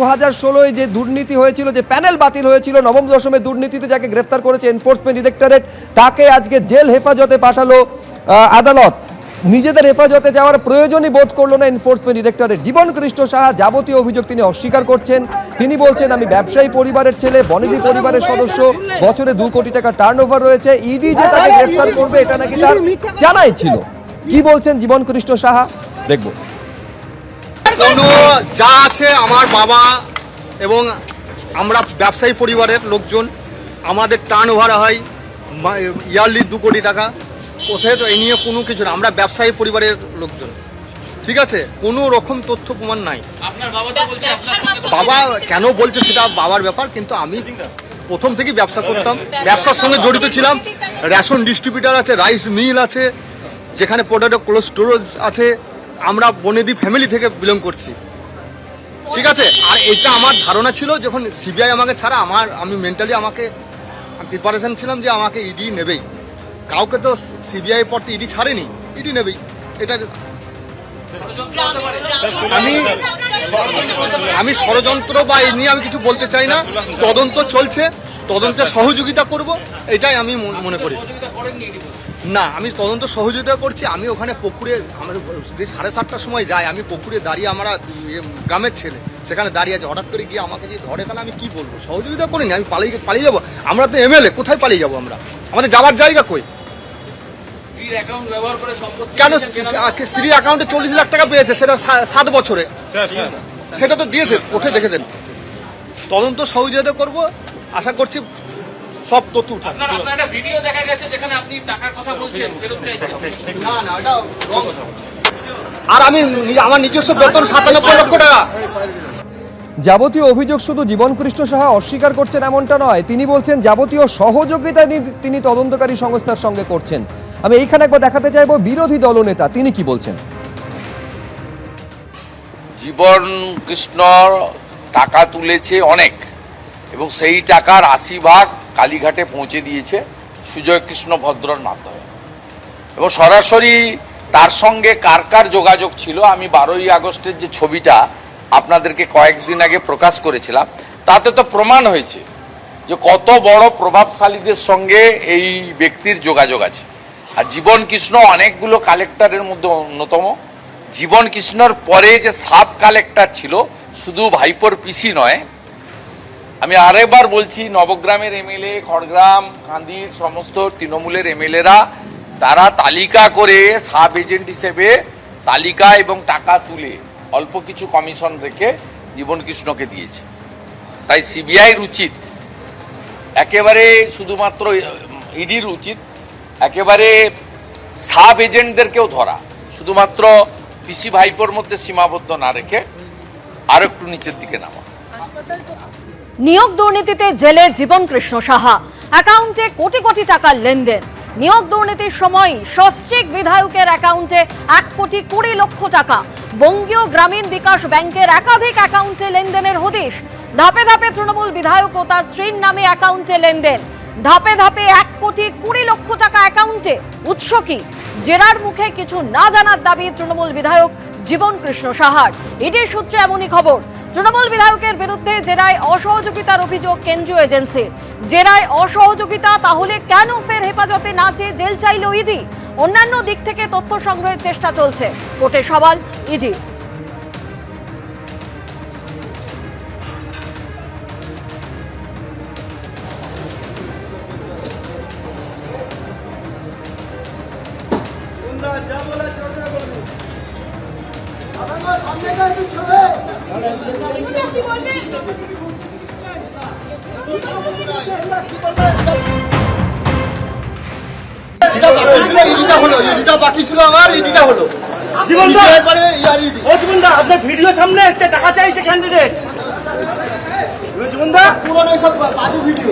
দু হাজার ষোলোয় যে দুর্নীতি হয়েছিল, যে প্যানেল বাতিল হয়েছিল, নবম দশমের দুর্নীতিতে যাকে গ্রেফতার করেছে এনফোর্সমেন্ট ডিরেক্টরেট তাকে আজকে জেল হেফাজতে পাঠালো আদালত। নিজেদের হেফাজতে যাওয়ার প্রয়োজনই বোধ করল না এনফোর্সমেন্ট ডিরেক্টরেট জীবন কৃষ্ণ সাহা যাবতীয় অভিযোগ তিনি অস্বীকার করছেন। তিনি বলছেন, আমি ব্যবসায়ী পরিবারের ছেলে, বনেদি পরিবারের সদস্য, বছরে দু কোটি টাকা টার্ন রয়েছে। ইডি যে তাকে গ্রেফতার করবে, এটা নাকি তার জানাই ছিল। কি বলছেন জীবন কৃষ্ণ সাহা? দেখব। কোনো যা আছে আমার বাবা এবং আমরা ব্যবসায়ী পরিবারের লোকজন আমাদের টার্ন ওভার হয় ইয়ারলি দু কোটি টাকা। কোথায় তো এই নিয়ে কোনো কিছু না আমরা ব্যবসায়ী পরিবারের লোকজন। ঠিক আছে? কোনো রকম তথ্য প্রমাণ নাই। আপনার বাবা তো বলছে আপনার সঙ্গে তো বাবা কেন বলছে সেটা বাবার ব্যাপার কিন্তু আমি প্রথম থেকেই ব্যবসা করতাম। ব্যবসার সঙ্গে জড়িত ছিলাম। রেশন ডিস্ট্রিবিউটার আছে রাইস মিল আছে যেখানে পোটাটো কোল্ড স্টোরেজ আছে আমরা বনেদি ফ্যামিলি থেকে বিলং করছি। ঠিক আছে? আর এটা আমার ধারণা ছিল যখন সিবিআই আমাকে ছাড়া আমার, আমি মেন্টালি আমাকে প্রিপারেশন ছিলাম যে আমাকে ইডি নেবেই। কাউকে তো সিবিআই পর তো ইডি ছাড়েনি ইডি নেবেই। এটা আমি আমি ষড়যন্ত্র বা এই নিয়ে আমি কিছু বলতে চাই না। তদন্ত চলছে। তদন্তে সহযোগিতা করব এটাই আমি মনে করি। না আমি তদন্ত সহযোগিতা করছি আমি ওখানে পুকুরে আমাদের সাড়ে সাতটার সময় যাই আমি পুকুরে দাঁড়িয়ে আমরা গ্রামের ছেলে সেখানে দাঁড়িয়ে আছে হঠাৎ করে গিয়ে আমাকে যদি ধরে তাহলে আমি কি বলব? সহযোগিতা করিনি আমি পালিয়ে পালিয়ে যাব। আমরা তো এমএলএ কোথায় পালিয়ে যাব আমরা? আমাদের যাওয়ার জায়গা কই? কেন? স্ত্রী অ্যাকাউন্টে চল্লিশ লাখ টাকা পেয়েছে সেটা সা- সাত বছরে। সেটা তো দিয়েছে কোথায় দেখেছেন। তদন্ত সহযোগিতা করব আশা করছি সব তথ্য উঠাবে। আপনার আপনার একটা ভিডিও দেখা গেছে যেখানে আপনি টাকার কথা বলছেন না না এটা wrong। আর আমি আমার নিজস্ব বেতন সাতানব্বই লক্ষ টাকা। যাবতীয় অভিযোগ শুধু জীবন কৃষ্ণ সাহা অস্বীকার করছেন এমনটা নয় তিনি বলছেন যাবতীয় সহযোগিতা নি- তিনি তদন্তকারী সংস্থার সঙ্গে করছেন। আমি এইখানে একবার দেখাতে চাইব বিরোধী দলনেতা তিনি কি বলছেন? জীবন কৃষ্ণ টাকা তুলেছে অনেক। এবং সেই টাকার আশি ভাগ কালীঘাটে পৌঁছে দিয়েছে সুজয় কৃষ্ণ ভদ্রর মাধ্যমে। এবং সরাসরি তার সঙ্গে কার কার যোগাযোগ ছিল, আমি বারোই আগস্টের যে ছবিটা আপনাদেরকে কয়েকদিন আগে প্রকাশ করেছিলাম, তাতে তো প্রমাণ হয়েছে যে কত বড় প্রভাবশালীদের সঙ্গে এই ব্যক্তির যোগাযোগ আছে। আর জীবন কৃষ্ণ অনেকগুলো কালেক্টরের মধ্যে অন্যতম। জীবন কৃষ্ণর পরে যে সাব কালেক্টর ছিল, শুধু ভাইপোর পিসি নয় আমি আরেকবার বলছি, নবগ্রামের এমএলএ, খড়গ্রাম কান্দির সমস্ত তৃণমূলের এমএলএরা, তারা তালিকা করে সাব এজেন্ট হিসেবে তালিকা এবং টাকা তুলে অল্প কিছু কমিশন রেখে জীবন কৃষ্ণকে দিয়েছে। তাই সিবিআইর উচিত, একেবারে শুধুমাত্র ইডির উচিত, একেবারে সাব এজেন্টদেরকেও ধরা, শুধুমাত্র পিসি ভাইপোর মধ্যে সীমাবদ্ধ না রেখে আর একটু নিচের দিকে নামা। নিয়োগ দুর্নীতিতে জেলে জীবন কৃষ্ণ সাহা। অ্যাকাউন্টে কোটি কোটি টাকার লেনদেন। নিয়োগ দুর্নীতির সময় সস্ত্রিক বিধায়কের অ্যাকাউন্টে এক কোটি কুড়ি লক্ষ টাকা। বঙ্গীয় গ্রামীণ বিকাশ ব্যাংকের একাধিক অ্যাকাউন্টে লেনদেনের হদিশ। ধাপে ধাপে তৃণমূল বিধায়ক ও তার স্ত্রীর নামে অ্যাকাউন্টে লেনদেন। ধাপে ধাপে এক কোটি কুড়ি লক্ষ টাকা অ্যাকাউন্টে। উৎস কি? জেরার মুখে কিছু না জানার দাবি তৃণমূল বিধায়ক জীবন কৃষ্ণ সাহার। ইডির সূত্রে এমনই খবর। তৃণমূল বিধায়কের বিরুদ্ধে জেরায় অসহযোগিতার অভিযোগ কেন্দ্রীয় এজেন্সির। জেরায় অসহযোগিতা, তাহলে কেন ফের হেফাজতে না চেয়ে জেল চাইল ইডি? অন্যান্য দিক থেকে তথ্য সংগ্রহের চেষ্টা চলছে। কোর্টে সওয়াল, ইডি। ইডিটা বাকি ছিল আমার ইডিটা হলো। আপনার ভিডিও সামনে এসছে টাকা চাইছে ক্যান্ডিডেট পুরনো সব বাজে ভিডিও।